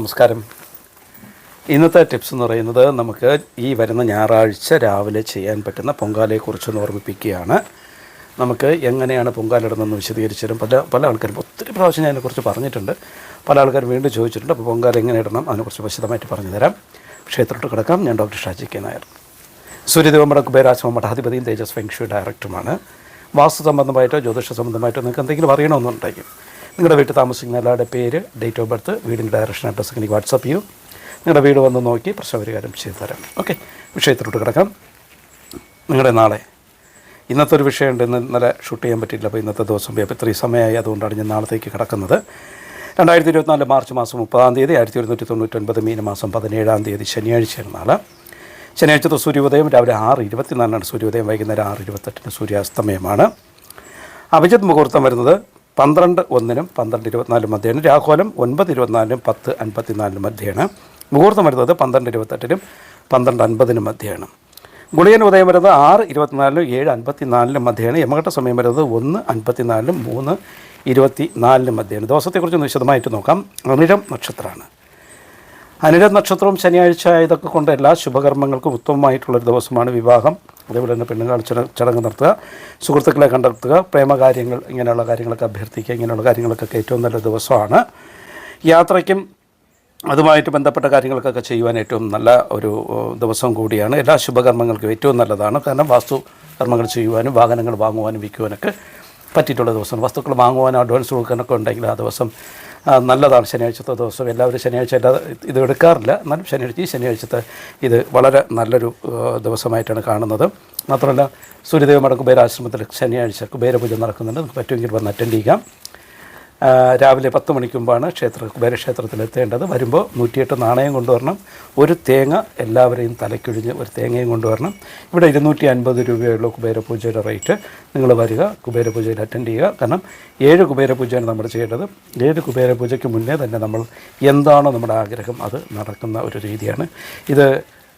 നമസ്കാരം. ഇന്നത്തെ ടിപ്സ് എന്ന് പറയുന്നത് നമുക്ക് ഈ വരുന്ന ഞായറാഴ്ച രാവിലെ ചെയ്യാൻ പറ്റുന്ന പൊങ്കാലയെക്കുറിച്ചൊന്ന് ഓർമ്മിപ്പിക്കുകയാണ്. നമുക്ക് എങ്ങനെയാണ് പൊങ്കാലിടുന്നതെന്ന് വിശദീകരിച്ചു തരും പല പല ആൾക്കാരും ഒത്തിരി പ്രാവശ്യം ഞാൻ അതിനെക്കുറിച്ച് പറഞ്ഞിട്ടുണ്ട്. പല ആൾക്കാരും വീണ്ടും ചോദിച്ചിട്ടുണ്ട് അപ്പോൾ പൊങ്കാല എങ്ങനെ ഇടണം? അതിനെക്കുറിച്ച് വിശദമായിട്ട് പറഞ്ഞു തരാം ക്ഷേത്രത്തിൽ കിടക്കാം. ഞാൻ ഡോക്ടർ ഷാജി കെ നായർ. സൂര്യദേവമ്മയുടെ കുബേരാശ്രമ മഠാധിപതിയും തേജസ് ഫെങ്ഷു ഡയറക്ടറുമാണ്. വാസ്തു സംബന്ധമായിട്ടോ ജ്യോതിഷ സംബന്ധമായിട്ടോ നിങ്ങൾക്ക് എന്തെങ്കിലും അറിയണമെന്നുണ്ടെങ്കിൽ നിങ്ങളുടെ വീട്ടിൽ താമസിക്കുന്ന എല്ലാവരുടെ പേര് ഡേറ്റ് ഓഫ് ബർത്ത് വീടിന്റെ ഡയറക്ഷൻ അഡ്രസ്സ് എനിക്ക് വാട്സപ്പ് ചെയ്യൂ. നിങ്ങളുടെ വീട് വന്ന് നോക്കി പ്രശ്നപരിഹാരം ചെയ്തു തരാം ഓക്കെ വിഷയത്തിലോട്ട് കിടക്കാം. നിങ്ങളുടെ നാളെ. ഇന്നത്തെ ഒരു വിഷയമുണ്ട്. ഇന്ന് ഇന്നലെ ഷൂട്ട് ചെയ്യാൻ പറ്റിയില്ല. അപ്പോൾ ഇന്നത്തെ ദിവസം പോയി അപ്പോൾ ഇത്രയും സമയമായി. അതുകൊണ്ടാണ് ഞാൻ നാളത്തേക്ക് കിടക്കുന്നത്. രണ്ടായിരത്തി ഇരുപത്തിനാല് മാർച്ച് മാസം മുപ്പതാം തീയതി ആയിരത്തി ഒരുന്നൂറ്റി തൊണ്ണൂറ്റൊൻപത് മീന മാസം പതിനേഴാം തീയതി ശനിയാഴ്ചയാണ് നാളെ. ശനിയാഴ്ചത്തെ സൂര്യോദയം രാവിലെ ആറ് ഇരുപത്തിനാലിനാണ് സൂര്യോദയം. വൈകുന്നേരം ആറ് ഇരുപത്തെട്ടിന് സൂര്യാസ്തമയമാണ്. അഭിജിത് മുഹൂർത്തം വരുന്നത് പന്ത്രണ്ട് ഒന്നിനും പന്ത്രണ്ട് ഇരുപത്തിനാലിനും മധ്യയാണ് രാഹുലം ഒൻപത് ഇരുപത്തിനാലിനും പത്ത് അൻപത്തിനാലിനും മധ്യയാണ് മുഹൂർത്തം വരുന്നത് പന്ത്രണ്ട് ഇരുപത്തെട്ടിനും പന്ത്രണ്ട് അൻപതിനും മധ്യയാണ് ഗുളിയൻ ഉദയം വരുന്നത് ആറ് ഇരുപത്തിനാലിനും ഏഴ് അൻപത്തിനാലിനും മധ്യയാണ് യമഘട്ട സമയം വരുന്നത് ഒന്ന് അൻപത്തിനാലിനും മൂന്ന് ഇരുപത്തി നാലിനും മധ്യയാണ് ദിവസത്തെക്കുറിച്ച് വിശദമായിട്ട് നോക്കാം. അനിഴം നക്ഷത്രമാണ് അനിഴം നക്ഷത്രവും ശനിയാഴ്ച ഇതൊക്കെ കൊണ്ട് എല്ലാ ശുഭകർമ്മങ്ങൾക്കും ഉത്തമമായിട്ടുള്ളൊരു ദിവസമാണ് വിവാഹം. അതേപോലെ തന്നെ പെണ്ണുങ്ങൾ ചട ചടങ്ങ് നടത്തുക. സുഹൃത്തുക്കളെ കണ്ടെത്തുക. പ്രേമകാര്യങ്ങൾ ഇങ്ങനെയുള്ള കാര്യങ്ങളൊക്കെ അഭ്യർത്ഥിക്കുക. ഇങ്ങനെയുള്ള കാര്യങ്ങൾക്കൊക്കെ ഏറ്റവും നല്ല ദിവസമാണ്. യാത്രയ്ക്കും അതുമായിട്ട് ബന്ധപ്പെട്ട കാര്യങ്ങൾക്കൊക്കെ ചെയ്യുവാൻ ഏറ്റവും നല്ല ഒരു ദിവസം കൂടിയാണ്. എല്ലാ ശുഭകർമ്മങ്ങൾക്കും ഏറ്റവും നല്ലതാണ്. കാരണം വാസ്തു കർമ്മങ്ങൾ ചെയ്യുവാനും വാഹനങ്ങൾ വാങ്ങുവാനും വിൽക്കുവാനൊക്കെ പറ്റിയിട്ടുള്ള ദിവസമാണ് വസ്തുക്കൾ വാങ്ങുവാനോ അഡ്വാൻസ് കൊടുക്കാനൊക്കെ ഉണ്ടെങ്കിൽ ആ ദിവസം നല്ലതാണ് ശനിയാഴ്ചത്തെ ദിവസം. എല്ലാവരും ശനിയാഴ്ച എല്ലാ ഇത് എടുക്കാറില്ല. എന്നാലും ശനിയാഴ്ച ഈ ശനിയാഴ്ചത്തെ ഇത് വളരെ നല്ലൊരു ദിവസമായിട്ടാണ് കാണുന്നത്. മാത്രമല്ല സൂര്യദേവ കുബേരാശ്രമത്തിൽ ശനിയാഴ്ച കുബേരപൂജ നടക്കുന്നുണ്ട്. നമുക്ക് പറ്റുമെങ്കിൽ വന്ന് അറ്റൻഡ് ചെയ്യാം. രാവിലെ പത്ത് മണിക്ക് മുമ്പാണ് ക്ഷേത്ര കുബേരക്ഷേത്രത്തിൽ എത്തേണ്ടത് വരുമ്പോൾ നൂറ്റിയെട്ട് നാണയം കൊണ്ടുവരണം. ഒരു തേങ്ങ എല്ലാവരെയും തലയ്ക്കൊഴിഞ്ഞ് ഒരു തേങ്ങയും കൊണ്ടുവരണം. ഇവിടെ ഇരുന്നൂറ്റി അൻപത് രൂപയുള്ള കുബേരപൂജയുടെ റേറ്റ്. നിങ്ങൾ വരിക കുബേരപൂജയിൽ അറ്റൻഡ് ചെയ്യുക. കാരണം ഏഴ് കുബേരപൂജയാണ് നമ്മൾ ചെയ്യേണ്ടത്. ഏഴ് കുബേരപൂജയ്ക്ക് മുന്നേ തന്നെ നമ്മൾ എന്താണോ നമ്മുടെ ആഗ്രഹം? അത് നടക്കുന്ന ഒരു രീതിയാണ്. ഇത്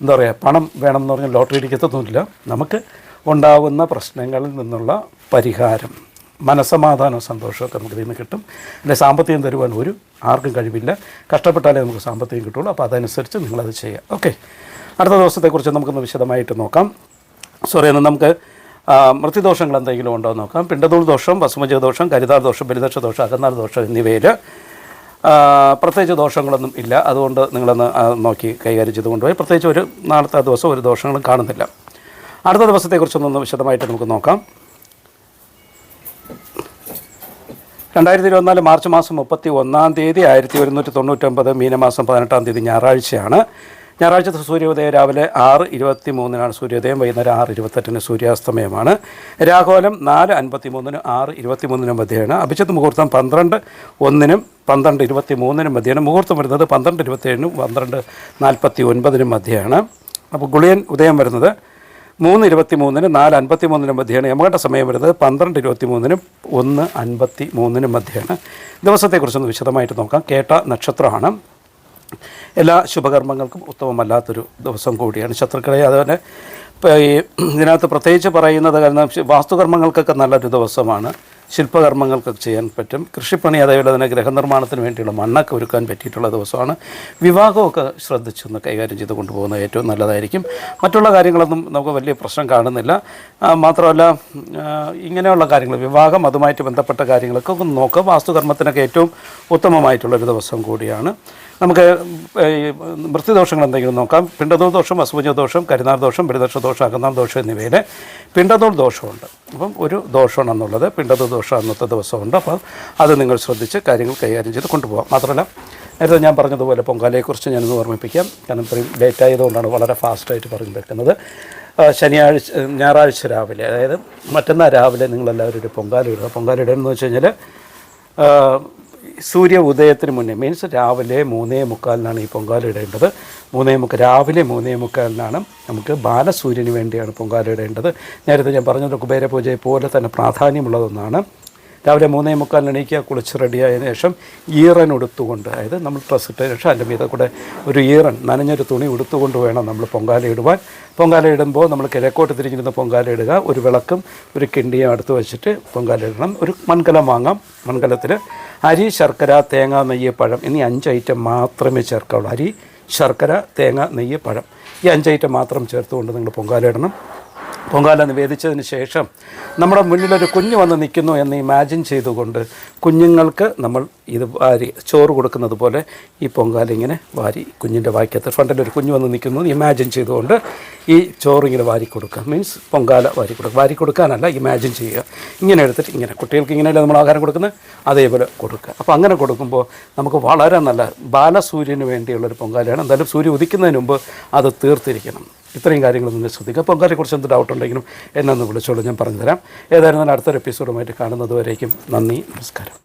എന്താ പറയുക പണം വേണമെന്ന് പറഞ്ഞാൽ ലോട്ടറി അടിക്കത്തൊന്നുമില്ല നമുക്ക് ഉണ്ടാവുന്ന പ്രശ്നങ്ങളിൽ നിന്നുള്ള പരിഹാരം. മനസമാധാനവും സന്തോഷമൊക്കെ നമുക്ക് ഇതിൽ നിന്ന് കിട്ടും. അല്ലെ സാമ്പത്തികം തരുവാൻ ഒരു ആർക്കും കഴിവില്ല. കഷ്ടപ്പെട്ടാലേ നമുക്ക് സാമ്പത്തികം കിട്ടുള്ളൂ. അപ്പോൾ അതനുസരിച്ച് നിങ്ങളത് ചെയ്യുക ഓക്കെ. അടുത്ത ദിവസത്തെക്കുറിച്ച് നമുക്കൊന്ന് വിശദമായിട്ട് നോക്കാം. സോറി എന്നാൽ നമുക്ക് മൃത്യുദോഷങ്ങൾ എന്തെങ്കിലും ഉണ്ടോ എന്ന് നോക്കാം. പിണ്ടതൂൾ ദോഷം വസുമജ ദോഷം കരിതാർ ദോഷം ബലിദോഷ ദോഷം അകന്നാർ ദോഷം എന്നിവയിൽ പ്രത്യേകിച്ച് ദോഷങ്ങളൊന്നും ഇല്ല. അതുകൊണ്ട് നിങ്ങളൊന്ന് നോക്കി കൈകാര്യം ചെയ്ത് കൊണ്ടുപോയി പ്രത്യേകിച്ച് ഒരു നാളത്തെ ദിവസം ഒരു ദോഷങ്ങളും കാണുന്നില്ല. അടുത്ത ദിവസത്തെക്കുറിച്ചൊന്നൊന്ന് വിശദമായിട്ട് നമുക്ക് നോക്കാം. രണ്ടായിരത്തി ഇരുപത്തിനാല് മാർച്ച് മാസം മുപ്പത്തി ഒന്നാം തീയതി ആയിരത്തി ഒരുന്നൂറ്റി തൊണ്ണൂറ്റൊമ്പത് മീനമാസം പതിനെട്ടാം തീയതി ഞായറാഴ്ചയാണ്. ഞായറാഴ്ചത്തെ സൂര്യോദയം രാവിലെ ആറ് ഇരുപത്തി മൂന്നിനാണ് സൂര്യോദയം വൈകുന്നേരം ആറ് ഇരുപത്തെട്ടിന് സൂര്യാസ്തമയമാണ്. രാഘോലം നാല് അൻപത്തി മൂന്നിന് ആറ് ഇരുപത്തി മൂന്നിനും മധ്യയാണ്. അഭിജിത്ത് മുഹൂർത്തം പന്ത്രണ്ട് ഒന്നിനും പന്ത്രണ്ട് ഇരുപത്തി മൂന്നിനും മധ്യയാണ്. മുഹൂർത്തം വരുന്നത് പന്ത്രണ്ട് ഇരുപത്തേഴിനും പന്ത്രണ്ട് നാൽപ്പത്തി ഒൻപതിനും മധ്യയാണ്. അപ്പോൾ ഗുളിയൻ ഉദയം വരുന്നത് മൂന്ന് ഇരുപത്തി മൂന്നിന് നാല് അൻപത്തി മൂന്നിനും മധ്യയാണ് യമഘട്ട സമയം വരുന്നത്. പന്ത്രണ്ട് ഇരുപത്തി മൂന്നിനും ഒന്ന് അൻപത്തി മൂന്നിനും മധ്യയാണ് ദിവസത്തെക്കുറിച്ചൊന്ന് വിശദമായിട്ട് നോക്കാം. കേട്ട നക്ഷത്രമാണ്. എല്ലാ ശുഭകർമ്മങ്ങൾക്കും ഉത്തമമല്ലാത്തൊരു ദിവസം കൂടിയാണ് ശത്രുക്കളെ. അതുപോലെ ഇപ്പോൾ ഈ ഇതിനകത്ത് പ്രത്യേകിച്ച് പറയുന്നത് കാരണം വാസ്തുകർമ്മങ്ങൾക്കൊക്കെ നല്ലൊരു ദിവസമാണ്. ശില്പകർമ്മങ്ങൾക്കൊക്കെ ചെയ്യാൻ പറ്റും. കൃഷിപ്പണി അതേപോലെ തന്നെ ഗൃഹനിർമ്മാണത്തിന് വേണ്ടിയുള്ള മണ്ണൊക്കെ ഒരുക്കാൻ പറ്റിയിട്ടുള്ള ദിവസമാണ്. വിവാഹമൊക്കെ ശ്രദ്ധിച്ചൊന്ന് കൈകാര്യം ചെയ്ത് കൊണ്ടുപോകുന്നത് ഏറ്റവും നല്ലതായിരിക്കും. മറ്റുള്ള കാര്യങ്ങളൊന്നും നമുക്ക് വലിയ പ്രശ്നം കാണുന്നില്ല. മാത്രമല്ല ഇങ്ങനെയുള്ള കാര്യങ്ങൾ വിവാഹം അതുമായിട്ട് ബന്ധപ്പെട്ട കാര്യങ്ങളൊക്കെ ഒന്ന് നോക്കുക വാസ്തുകർമ്മത്തിനൊക്കെ ഏറ്റവും ഉത്തമമായിട്ടുള്ളൊരു ദിവസം കൂടിയാണ്. നമുക്ക് ഈ മൃത്യുദോഷങ്ങൾ എന്തെങ്കിലും നോക്കാം. പിണ്ടതോൾ ദോഷം അസുഭജ ദോഷം കരുനാർ ദോഷം ബലിദോഷ ദോഷം അകന്നാർ ദോഷം എന്നിവയിൽ പിണ്ടതോൾ ദോഷമുണ്ട്. അപ്പം ഒരു ദോഷമാണെന്നുള്ളത് പിണ്ടതോൾ ദോഷം അന്നത്തെ ദിവസമുണ്ട്. അപ്പോൾ അത് നിങ്ങൾ ശ്രദ്ധിച്ച് കാര്യങ്ങൾ കൈകാര്യം ചെയ്ത് കൊണ്ടുപോകാം മാത്രമല്ല നേരത്തെ ഞാൻ പറഞ്ഞതുപോലെ പൊങ്കാലയെക്കുറിച്ച് ഞാനൊന്ന് ഓർമ്മിപ്പിക്കാം. കാരണം ഇത്രയും ലേറ്റ് ആയതുകൊണ്ടാണ് വളരെ ഫാസ്റ്റായിട്ട് പറഞ്ഞു വെക്കുന്നത്. ശനിയാഴ്ച ഞായറാഴ്ച രാവിലെ അതായത് മറ്റന്നാൾ രാവിലെ നിങ്ങളെല്ലാവരും ഒരു പൊങ്കാല ഇടുക. പൊങ്കാല ഇടുക എന്ന് വെച്ച് കഴിഞ്ഞാൽ സൂര്യ ഉദയത്തിന് മുന്നേ മീൻസ് രാവിലെ മൂന്നേ മുക്കാലിനാണ് ഈ പൊങ്കാല ഇടേണ്ടത്. മൂന്നേ മുക്കാൽ രാവിലെ മൂന്നേ മുക്കാലിനാണ് നമുക്ക് ബാലസൂര്യന് വേണ്ടിയാണ് പൊങ്കാല ഇടേണ്ടത്. നേരത്തെ ഞാൻ പറഞ്ഞത് കുബേരപൂജയെ പോലെ തന്നെ പ്രാധാന്യമുള്ളതൊന്നാണ്. രാവിലെ മൂന്നേ മുക്കാലിന് എണീക്കുക കുളിച്ച് റെഡിയായതിനു ശേഷം ഈറൻ ഉടുത്തുകൊണ്ട് അതായത് നമ്മൾ ഡ്രസ്സ് ഇട്ട ശേഷം അതിന്റെ മീതെ കൂടെ ഒരു ഈറൻ നനഞ്ഞൊരു തുണി ഉടുത്തുകൊണ്ട് വേണം നമ്മൾ പൊങ്കാല ഇടുവാൻ. പൊങ്കാല ഇടുമ്പോൾ നമ്മൾ കിഴക്കോട്ട് തിരിഞ്ഞിരുന്ന പൊങ്കാല ഇടുക. ഒരു വിളക്കും ഒരു കിണ്ടിയും അടുത്ത് വെച്ചിട്ട് പൊങ്കാല ഇടണം. ഒരു മൺകലം വാങ്ങാം. മൺകലത്തിൽ അരി ശർക്കര തേങ്ങ നെയ്യ് പഴം എന്നീ അഞ്ച് ഐറ്റം മാത്രമേ ചേർക്കാവുള്ളൂ. അരി ശർക്കര തേങ്ങ നെയ്യ് പഴം ഈ അഞ്ച് ഐറ്റം മാത്രം ചേർത്തുകൊണ്ട് നിങ്ങൾ പൊങ്കാല ഇടണം. പൊങ്കാല നിവേദിച്ചതിന് ശേഷം നമ്മുടെ മുന്നിലൊരു കുഞ്ഞ് വന്ന് നിൽക്കുന്നു എന്ന് ഇമാജിൻ ചെയ്തുകൊണ്ട് കുഞ്ഞുങ്ങൾക്ക് നമ്മൾ ഇത് വാരി ചോറ് കൊടുക്കുന്നത് പോലെ ഈ പൊങ്കാല ഇങ്ങനെ വാരി കുഞ്ഞിന്റെ വായിക്കത്ത് ഫ്രണ്ടിൽ ഒരു കുഞ്ഞ് വന്ന് നിൽക്കുന്നു ഇമാജിൻ ചെയ്തുകൊണ്ട് ഈ ചോറ് ഇങ്ങനെ വാരി കൊടുക്കുക. മീൻസ് പൊങ്കാല വാരി കൊടുക്കുക. വാരി കൊടുക്കാനല്ല ഇമാജിൻ ചെയ്യുക. ഇങ്ങനെ എടുത്തിട്ട് ഇങ്ങനെ കുട്ടികൾക്ക് ഇങ്ങനെയല്ലേ നമ്മൾ ആഹാരം കൊടുക്കുന്നത്? അതേപോലെ കൊടുക്കുക. അപ്പോൾ അങ്ങനെ കൊടുക്കുമ്പോൾ നമുക്ക് വളരെ നല്ല ബാലസൂര്യന് വേണ്ടിയുള്ളൊരു പൊങ്കാലയാണ്. എന്തായാലും സൂര്യ ഉദിക്കുന്നതിന് മുമ്പ് അത് തീർത്തിരിക്കണം. ഇത്രയും കാര്യങ്ങൾ നിങ്ങൾ ശ്രദ്ധിക്കുക. അപ്പോൾ അതിനെക്കുറിച്ച് എന്ത് ഡൗട്ട് ഉണ്ടെങ്കിലും എന്നെ ഒന്ന് വിളിച്ചോളൂ. ഞാൻ പറഞ്ഞുതരാം. ഏതായിരുന്നാലും അടുത്തൊരു എപ്പിസോഡുമായിട്ട് കാണുന്നത് വരേക്കും നന്ദി നമസ്കാരം.